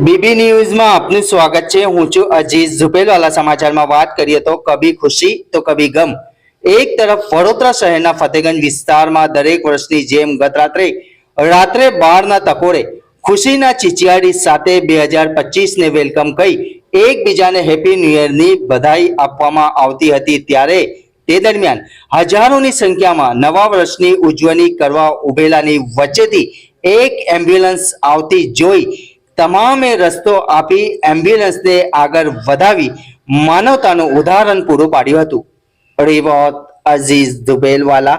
BB ન્યૂઝમાં આપનું સ્વાગત છે. હું છું અજીઝ ઝુપેલવાલા સમાચારમાં વાત કરીએ તો કભી ખુશી, તો કભી ગમ. એક તરફ વડોદરા શહેરના ફતેગંજ વિસ્તારમાં દરેક વર્ષની જેમ ગત રાત્રે રાત્રે બારના તકોરે ખુશીના ચિચિયાડી સાથે બે હજાર પચીસને વેલકમ કહી એકબીજાને હેપી ન્યૂ યરની બધાઈ આપવામાં આવતી હતી. ત્યારે તે દરમિયાન હજારોની સંખ્યામાં નવા વર્ષની ઉજવણી કરવા ઉભેલાની વચ્ચેથી એક એમ્બ્યુલન્સ આવતી જોઈ તમામે રસ્તો આપી એમ્બ્યુલન્સને આગળ વધાવી માનવતાનું ઉદાહરણ પૂરું પાડ્યું હતું. રિવોત અઝીઝ દુબેલવાલા